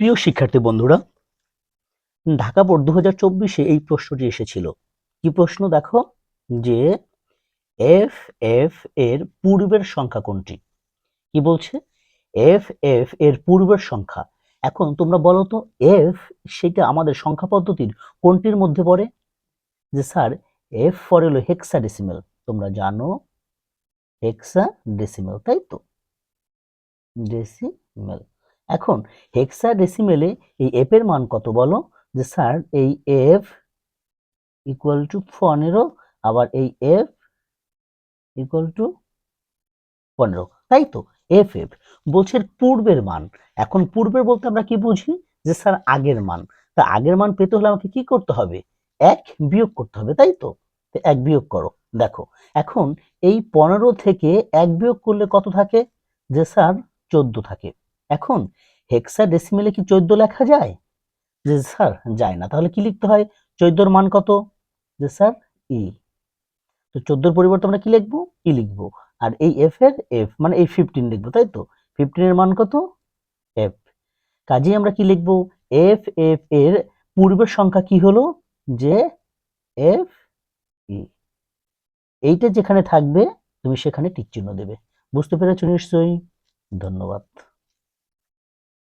প্রিয় শিক্ষার্থী বন্ধুরা, ঢাকা বোর্ড দু হাজার চব্বিশে এই প্রশ্নটি এসেছিল। কি প্রশ্ন দেখো? যে এফ এফ এর পূর্বের সংখ্যা কোনটি? কি বলছে? এফ এফ এর পূর্বের সংখ্যা। এখন তোমরা বলো তো এফ সেটা আমাদের সংখ্যা পদ্ধতির কোনটির মধ্যে পড়ে? যে স্যার এফ ফর হলো হেক্সা ডেসিমেল তোমরা জানো হেক্সা ডেসিমেল তাই তো? ডেসিমেল এখন হেক্সা ডেসিমেলে এই এফ এর মান কত বলো? যে স্যার এই এফ ইকুয়াল টু পনেরো, আবার এই এফ ইকুয়াল টু পনেরো। তাই তো? এফ এফ বলছে পূর্বের মান। এখন পূর্বের বলতে আমরা কি বুঝি? যে স্যার আগের মান। তা আগের মান পেতে হলে আমাকে কি করতে হবে? এক বিয়োগ করতে হবে, তাই তো? এক বিয়োগ করো। দেখো, এখন এই পনেরো থেকে এক বিয়োগ করলে কত থাকে? যে স্যার চোদ্দ থাকে। এখন হেক্সা ডেসিমেলে কি চোদ্দ লেখা যায়? যে স্যার, যায় না। তাহলে কি লিখতে হয়? চোদ্দোর মান কত? যে স্যার ই তো চোদ্দোর পরিবর্তে আমরা কি লিখব? ই লিখব। আর এই এফ এর এফ মানে এই ফিফটিন লিখব, তাই তো? ফিফটিনের মান কত? এফ কাজেই আমরা কি লিখব? এফ এফ এর পূর্বের সংখ্যা কি হলো? যে এফ ই এইটা যেখানে থাকবে, তুমি সেখানে টিক চিহ্ন দেবে। বুঝতে পেরেছ নিশ্চয়ই? ধন্যবাদ।